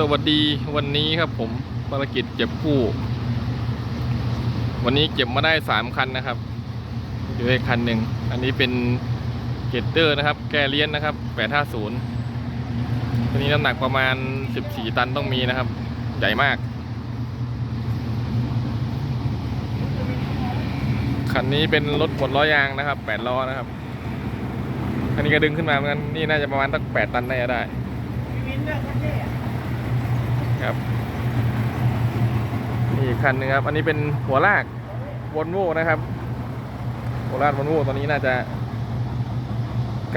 สวัสดีวันนี้ครับผมภารกิจเก็บคู่วันนี้เก็บมาได้สามคันนะครับอยู่ในคันหนึ่งอันนี้เป็นเกตเตอร์นะครับ แกเลียนนะครับแปดห้าศูนย์ตัวนี้น้ำหนักประมาณสิบสี่ตันต้องมีนะครับ ใหญ่มาก คันนี้เป็นรถบดล้อยางนะครับแปดล้อนะครับอันนี้ก็ดึงขึ้นมาเหมือนกันนี่น่าจะประมาณสักแปดตันได้ได้ ครับนี่คันหนึงครับ อันนี้เป็นหัวลากวอนโวนะครับ หัวลากวอนโวตอนนี้น่าจะ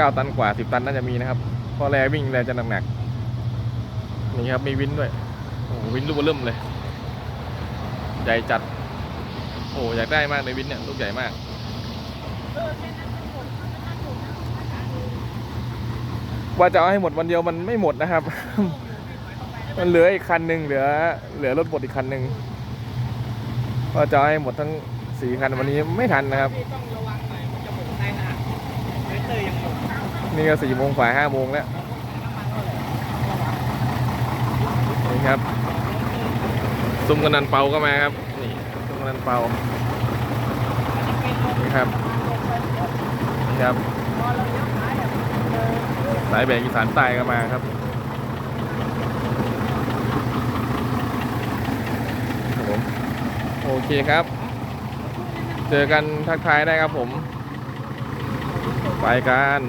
9ตันกว่า10ตันน่าจะมีนะครับเพราะแรวิ่งแรจะหนักๆนี่ครับมีวินด้วยโอ้วินลูกเร์เริ่มเลย ใหญ่จัด โอ้อยากได้มากในวินเนี่ยลูกใหญ่มากว่าจะเอาให้หมดวันเดียวมันไม่หมดนะครับ มันเหลืออีกคันหนึ่งเหลือ เหลือรถบดอีกคันหนึ่งก็จะให้หมดทั้งสี่คันวันนี้ไม่ทันนะครับ ต้องระวังหน่อยมันจะหมดใต้น้ำเลเตอร์ยังหมดนี่ก็สี่โมงฝ่ายห้าโมงแล้วนี่ครับซุ้มกำนันเปาก็มาครับนี่ซุ้มกำนันเปานี่ครับนี่ครับสายแบกอีสานใต้ก็มาครับผม โอเคครับ เจอกันทักทายได้ครับผม ไปกัน